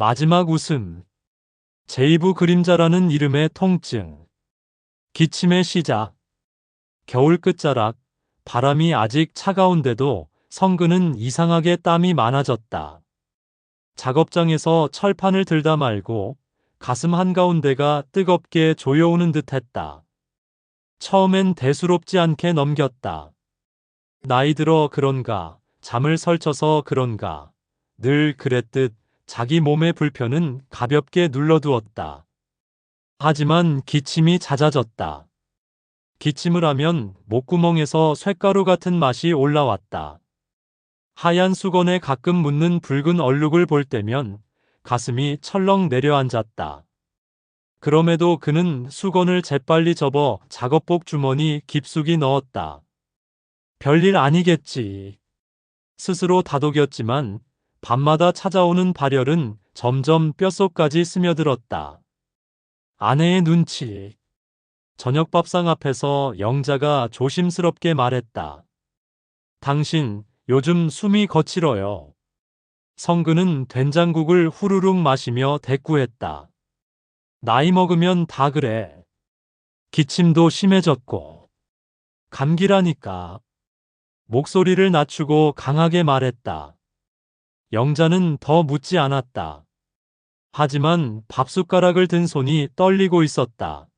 마지막 웃음. 제이브 그림자라는 이름의 통증. 기침의 시작. 겨울 끝자락. 바람이 아직 차가운데도 성근은 이상하게 땀이 많아졌다. 작업장에서 철판을 들다 말고 가슴 한가운데가 뜨겁게 조여오는 듯 했다. 처음엔 대수롭지 않게 넘겼다. 나이 들어 그런가, 잠을 설쳐서 그런가, 늘 그랬듯 자기 몸의 불편은 가볍게 눌러두었다. 하지만 기침이 잦아졌다. 기침을 하면 목구멍에서 쇳가루 같은 맛이 올라왔다. 하얀 수건에 가끔 묻는 붉은 얼룩을 볼 때면 가슴이 철렁 내려앉았다. 그럼에도 그는 수건을 재빨리 접어 작업복 주머니 깊숙이 넣었다. 별일 아니겠지. 스스로 다독였지만 밤마다 찾아오는 발열은 점점 뼛속까지 스며들었다. 아내의 눈치. 저녁 밥상 앞에서 영자가 조심스럽게 말했다. 당신 요즘 숨이 거칠어요. 성근은 된장국을 후루룩 마시며 대꾸했다. 나이 먹으면 다 그래. 기침도 심해졌고. 감기라니까. 목소리를 낮추고 강하게 말했다. 영자는 더 묻지 않았다. 하지만 밥숟가락을 든 손이 떨리고 있었다.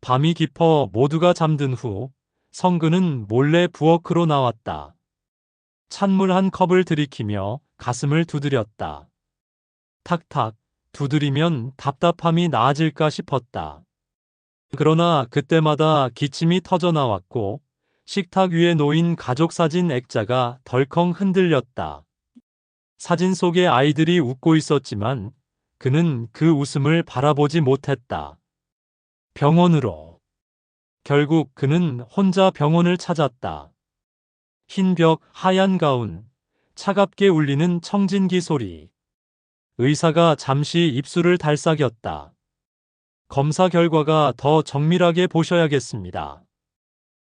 밤이 깊어 모두가 잠든 후 성근은 몰래 부엌으로 나왔다. 찬물 한 컵을 들이키며 가슴을 두드렸다. 탁탁 두드리면 답답함이 나아질까 싶었다. 그러나 그때마다 기침이 터져 나왔고 식탁 위에 놓인 가족 사진 액자가 덜컹 흔들렸다. 사진 속에 아이들이 웃고 있었지만 그는 그 웃음을 바라보지 못했다. 병원으로. 결국 그는 혼자 병원을 찾았다. 흰 벽, 하얀 가운, 차갑게 울리는 청진기 소리. 의사가 잠시 입술을 달싹였다. 검사 결과가 더 정밀하게 보셔야겠습니다.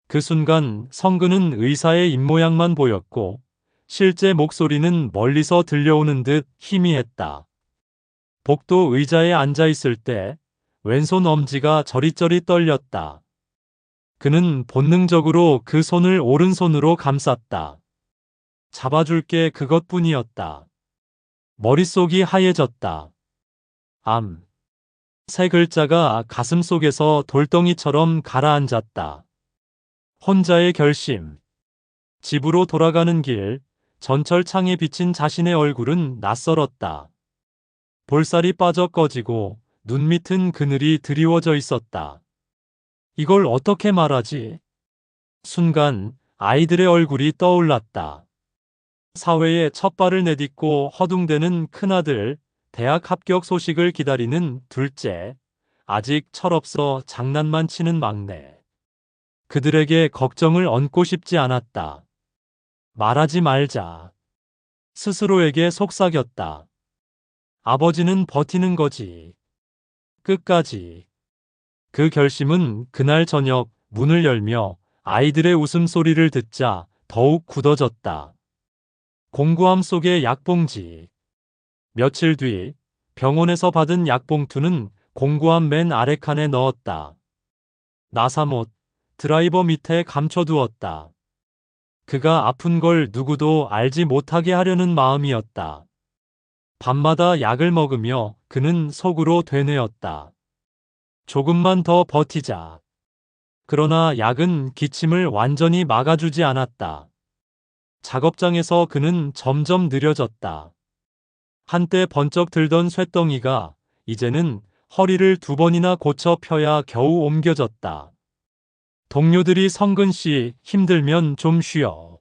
그 순간 성근은 의사의 입모양만 보였고 실제 목소리는 멀리서 들려오는 듯 희미했다. 복도 의자에 앉아 있을 때 왼손 엄지가 저릿저릿 떨렸다. 그는 본능적으로 그 손을 오른손으로 감쌌다. 잡아줄 게 그것뿐이었다. 머릿속이 하얘졌다. 암. 세 글자가 가슴 속에서 돌덩이처럼 가라앉았다. 혼자의 결심. 집으로 돌아가는 길, 전철 창에 비친 자신의 얼굴은 낯설었다. 볼살이 빠져 꺼지고 눈 밑은 그늘이 드리워져 있었다. 이걸 어떻게 말하지? 순간 아이들의 얼굴이 떠올랐다. 사회에 첫 발을 내딛고 허둥대는 큰아들, 대학 합격 소식을 기다리는 둘째, 아직 철없어 장난만 치는 막내. 그들에게 걱정을 얹고 싶지 않았다. 말하지 말자. 스스로에게 속삭였다. 아버지는 버티는 거지. 끝까지. 그 결심은 그날 저녁 문을 열며 아이들의 웃음소리를 듣자 더욱 굳어졌다. 공구함 속의 약봉지. 며칠 뒤 병원에서 받은 약봉투는 공구함 맨 아래 칸에 넣었다. 나사못 드라이버 밑에 감춰두었다. 그가 아픈 걸 누구도 알지 못하게 하려는 마음이었다. 밤마다 약을 먹으며 그는 속으로 되뇌었다. 조금만 더 버티자. 그러나 약은 기침을 완전히 막아주지 않았다. 작업장에서 그는 점점 느려졌다. 한때 번쩍 들던 쇳덩이가 이제는 허리를 두 번이나 고쳐 펴야 겨우 옮겨졌다. 동료들이 성근 씨 힘들면 좀 쉬어.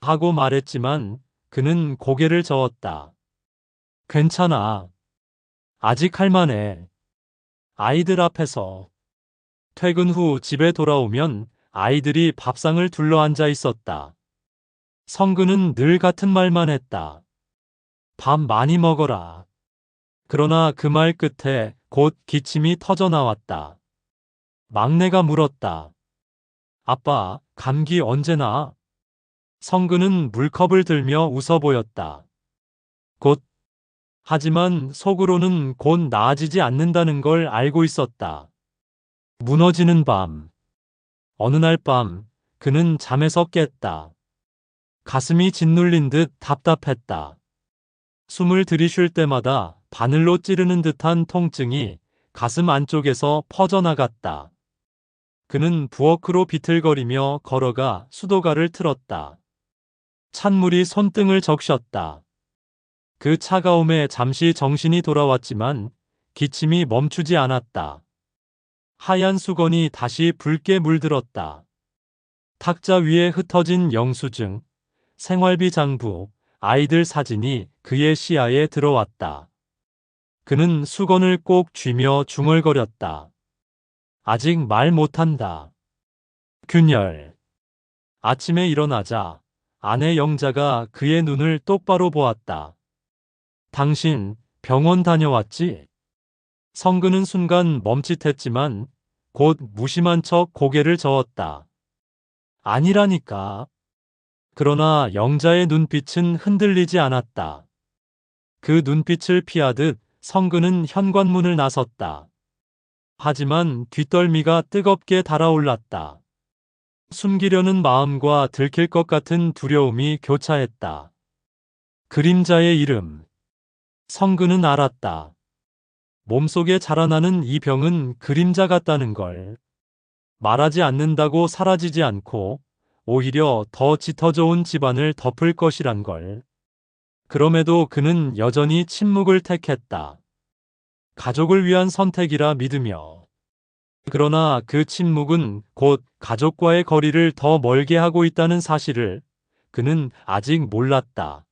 하고 말했지만 그는 고개를 저었다. 괜찮아. 아직 할만해. 아이들 앞에서. 퇴근 후 집에 돌아오면 아이들이 밥상을 둘러앉아 있었다. 성근은 늘 같은 말만 했다. 밥 많이 먹어라. 그러나 그 말 끝에 곧 기침이 터져 나왔다. 막내가 물었다. 아빠, 감기 언제 나? 성근은 물컵을 들며 웃어 보였다. 곧 하지만 속으로는 곧 나아지지 않는다는 걸 알고 있었다. 무너지는 밤. 어느 날 밤, 그는 잠에서 깼다. 가슴이 짓눌린 듯 답답했다. 숨을 들이쉴 때마다 바늘로 찌르는 듯한 통증이 가슴 안쪽에서 퍼져나갔다. 그는 부엌으로 비틀거리며 걸어가 수도가를 틀었다. 찬물이 손등을 적셨다. 그 차가움에 잠시 정신이 돌아왔지만 기침이 멈추지 않았다. 하얀 수건이 다시 붉게 물들었다. 탁자 위에 흩어진 영수증, 생활비 장부, 아이들 사진이 그의 시야에 들어왔다. 그는 수건을 꼭 쥐며 중얼거렸다. 아직 말 못한다. 균열. 아침에 일어나자 아내 영자가 그의 눈을 똑바로 보았다. 당신 병원 다녀왔지? 성근은 순간 멈칫했지만 곧 무심한 척 고개를 저었다. 아니라니까. 그러나 영자의 눈빛은 흔들리지 않았다. 그 눈빛을 피하듯 성근은 현관문을 나섰다. 하지만 뒷덜미가 뜨겁게 달아올랐다. 숨기려는 마음과 들킬 것 같은 두려움이 교차했다. 그림자의 이름. 성근은 알았다. 몸속에 자라나는 이 병은 그림자 같다는 걸. 말하지 않는다고 사라지지 않고 오히려 더 짙어져 온 집안을 덮을 것이란 걸. 그럼에도 그는 여전히 침묵을 택했다. 가족을 위한 선택이라 믿으며. 그러나 그 침묵은 곧 가족과의 거리를 더 멀게 하고 있다는 사실을 그는 아직 몰랐다.